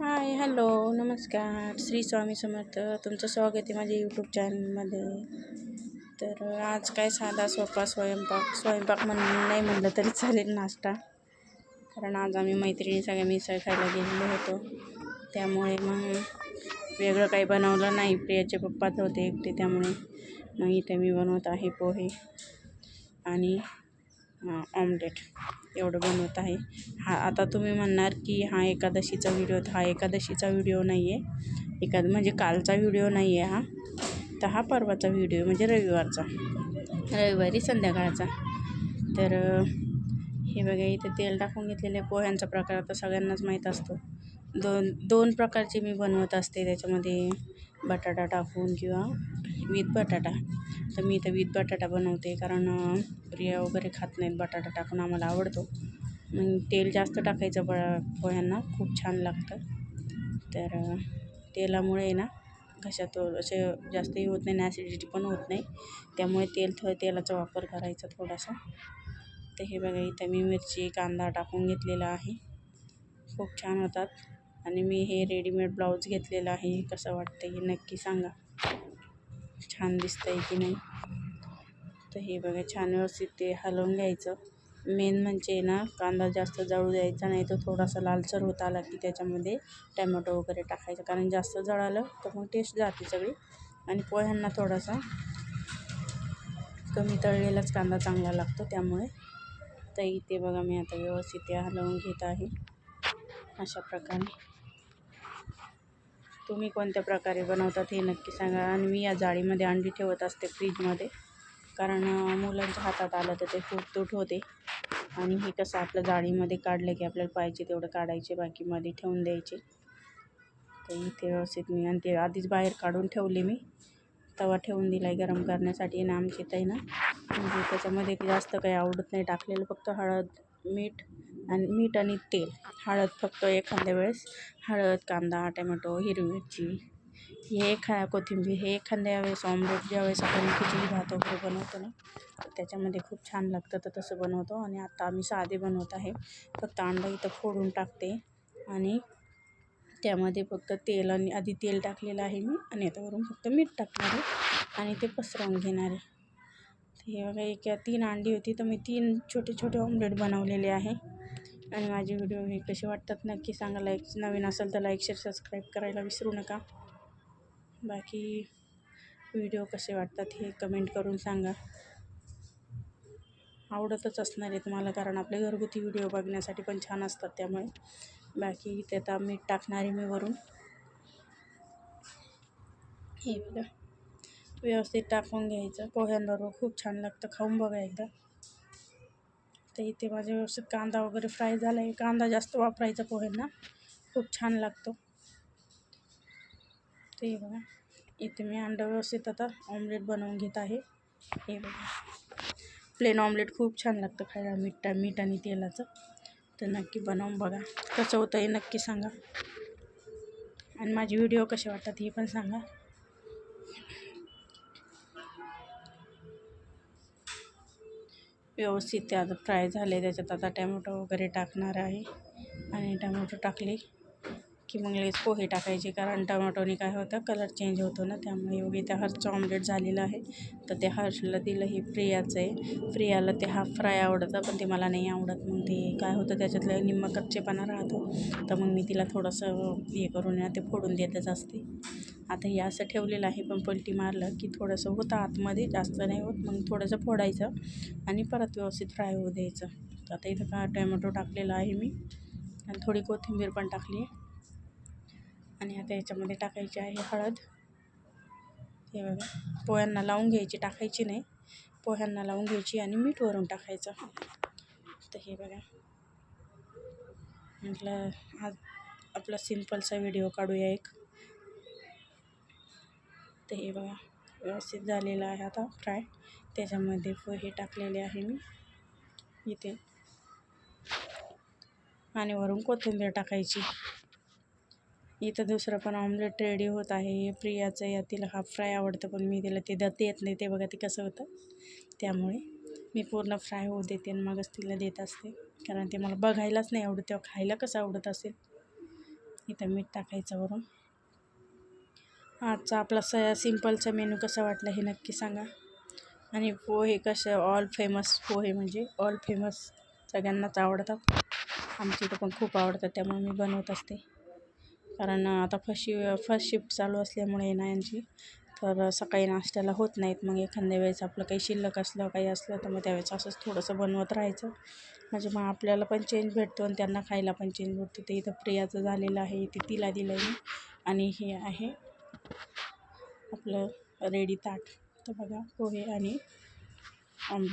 Hi hello नमस्कार. श्री स्वामी समर्थ. तुमचं स्वागत आहे माझ्या यूट्यूब चॅनलमध्ये तर आज काय साधा सोपा स्वयंपाक स्वयंपाक म्हण नाही म्हणलं तरी चालेल नाश्ता. कारण आज आम्ही मैत्रिणी सगळ्या मिसळ खायला गेलेलो होतो. त्यामुळे मग वेगळं काही बनवलं नाही. प्रियाचे पप्पाच होते एकटे त्यामुळे मग इथे मी बनवत आहे पोहे आणि ऑमलेट एवढं बनवत आहे. हा आता तुम्ही म्हणणार की हा एकादशीचा व्हिडिओ हा एकादशीचा व्हिडिओ नाही आहे एकाद म्हणजे कालचा व्हिडिओ नाही आहे हा. तर हा परवाचा व्हिडिओ म्हणजे रविवारचा. रविवारी संध्याकाळचा. तर हे बघा इथे तेल टाकून घेतलेले पोह्यांचा प्रकार आता सगळ्यांनाच माहीत असतो. दोन दोन प्रकारचे मी बनवत असते. त्याच्यामध्ये बटाटा टाकून किंवा विथ बटाटा. तर मी इथं विथ बटाटा बनवते कारण प्रिया वगैरे खात नाहीत बटाटा टाकून आम्हाला आवडतो. मग तेल जास्त टाकायचं ब पोह्यांना खूप छान लागतं. तर तेलामुळे ना घशात असे जास्तही होत नाही ॲसिडिटी पण होत नाही. त्यामुळे तेल थोडं तेलाचा वापर करायचा थोडासा. तर हे बघा इथं मी मिरची कांदा टाकून घेतलेला आहे. खूप छान होतात. आणि मी हे रेडीमेड ब्लाऊज घेतलेलं आहे. कसं वाटतं हे नक्की सांगा. छान दिसतं आहे की नाही. तर हे बघा छान व्यवस्थित ते हलवून घ्यायचं. मेन म्हणजे ना कांदा जास्त जळू द्यायचा नाही तो थोडासा लालसर होत आला की त्याच्यामध्ये टॅमॅटो वगैरे टाकायचं. कारण जास्त जळालं तर मग टेस्ट जाते सगळी. आणि पोह्यांना थोडासा कमी तळलेलाच कांदा चांगला लागतो त्यामुळे. तर इथे बघा मी आता व्यवस्थित ते हलवून घेत आहे. अशा प्रकारे. तुम्ही कोणत्या प्रकारे बनवतात हे नक्की सांगा. आणि मी या जाळीमध्ये अंडी ठेवत असते फ्रीजमध्ये. कारण मुलांच्या हातात आलं तर ते खूप तूट होते. आणि हे कसं आपलं जाळीमध्ये काढलं की आपल्याला पाहिजे तेवढं काढायचे बाकीमध्ये ठेवून द्यायचे. तर इथे व्यवस्थित मी आणि ते आधीच बाहेर काढून ठेवले मी. तवा ठेवून दिला आहे गरम करण्यासाठी. ना आमची ताई ना म्हणजे त्याच्यामध्ये जास्त काही आवडत नाही. टाकलेलं फक्त हळद मीठ आणि मीठ आणि तेल. हळद फक्त एखाद्या वेळेस. हळद कांदा टोमॅटो हिरवी मिरची. हे खा कोथिंबीर. हे एखाद्या वेळेस ऑमलेट ज्यावेळेस आपण खिचडी भात वगैरे बनवतो ना त्याच्यामध्ये खूप छान लागतं तर तसं बनवतो. आणि आता आम्ही साधे बनवत आहे. फक्त अंडा इथं फोडून टाकते. आणि त्यामध्ये फक्त तेल आणि आधी तेल टाकलेलं आहे मी. आणि याच्यावरून फक्त मीठ टाकणार आहे. आणि ते पसरवून घेणार आहे. हे बघा एक तीन अंडी होती. तर मी तीन छोटे छोटे ऑमलेट बनवलेले आहे. आणि माझे व्हिडिओ हे कसे वाटतात नक्की सांगा. लाईक नवीन असेल तर लाईक शेअर सबस्क्राईब करायला विसरू नका. बाकी व्हिडिओ कसे वाटतात हे कमेंट करून सांगा. आवडतच असणार आहे तुम्हाला कारण आपले घरगुती व्हिडिओ बघण्यासाठी पण छान असतात त्यामुळे. बाकी त्यात मीठ टाकणार आहे मी वरून. हे बघा. व्यवस्थित टाकून घ्यायचं. पोह्यांबरोबर खूप छान लागतं खाऊन बघा एकदा. तर इथे माझे व्यवस्थित कांदा वगैरे फ्राय झाला आहे. कांदा जास्त वापरायचा पोह्यांना. खूप छान लागतो. ते बघा. इथे मी अंडा व्यवस्थित आता ऑमलेट बनवून घेत आहे. हे बघा. प्लेन ऑमलेट खूप छान लागतं खायला. मीठ मीठ आणि तेलाचं. तर नक्की बनवून बघा. कसं होतं हे नक्की सांगा. आणि माझे व्हिडिओ कसे वाटतात हे पण सांगा. व्यवस्थित ते आता फ्राय झाले त्याच्यात आता टॅमॅटो वगैरे टाकणार आहे. आणि टमॅटो टाकले. की मग लगेच पोहे टाकायचे कारण टमाटोने काय होतं कलर चेंज होतो ना त्यामुळे योगी त्या हर्षचं ऑमलेट झालेलं आहे. तर ते हर्षला दिलं हे प्रियाचं आहे. प्रियाला ते हाफ फ्राय आवडतं पण ते मला नाही आवडत. मग ते काय होतं त्याच्यातलं निम्म कच्चेपणा राहतो. तर मग मी तिला थोडंसं हे करून ते फोडून देतच असते. आता हे असं ठेवलेलं आहे पण पलटी मारलं की थोडंसं होतं आतमध्ये जास्त नाही होत. मग थोडंसं फोडायचं आणि परत व्यवस्थित फ्राय होऊ द्यायचं. आता इथं का टोमॅटो टाकलेला आहे मी. आणि थोडी कोथिंबीर पण टाकली आहे. आणि आता याच्यामध्ये टाकायची आहे हळद. हे बघा पोह्यांना लावून घ्यायची टाकायची नाही. पोह्यांना लावून घ्यायची आणि मीठ वरून टाकायचं. तर हे बघा म्हटलं आज आपला सिम्पलचा व्हिडिओ काढूया एक. तर हे बघा व्यवस्थित झालेलं आहे आता फ्राय. त्याच्यामध्ये पोहे टाकलेले आहे मी. इथे. आणि वरून कोथिंबीर टाकायची. इथं दुसरं पण ऑमलेट रेडी होत आहे. प्रियाचं या तिला हाफ फ्राय आवडतं पण मी तिला ते देत येत नाही. ते बघा ते कसं होतं. त्यामुळे मी पूर्ण फ्राय होऊ देते आणि मगच तिला देत असते. कारण ते मला बघायलाच नाही आवडत तेव्हा खायला कसं आवडत असेल. इथं मीठ टाकायचं वरून. आजचा आपला स सिम्पलचा मेनू कसा वाटला हे नक्की सांगा. आणि पोहे कसं ऑल फेमस पोहे म्हणजे ऑल फेमस सगळ्यांनाच आवडतात. आमच्या इथं पण खूप आवडतात त्यामुळे मी बनवत असते. कारण आता फर्स्ट शि फर्स्ट शिफ्ट चालू असल्यामुळे ना यांची तर सकाळी नाश्त्याला होत नाहीत. मग एखाद्या वेळेस आपलं काही शिल्लक असलं काही असलं तर मग त्यावेळेस असंच थोडंसं बनवत राहायचं. म्हणजे मग आपल्याला पण चेंज भेटतो आणि त्यांना खायला पण चेंज भेटतो. ते इथं प्रियाचं झालेलं आहे ते तिला दिलं आहे मी. आणि हे आहे आपलं रेडी ताट. तर बघा पोहे आणि आंबे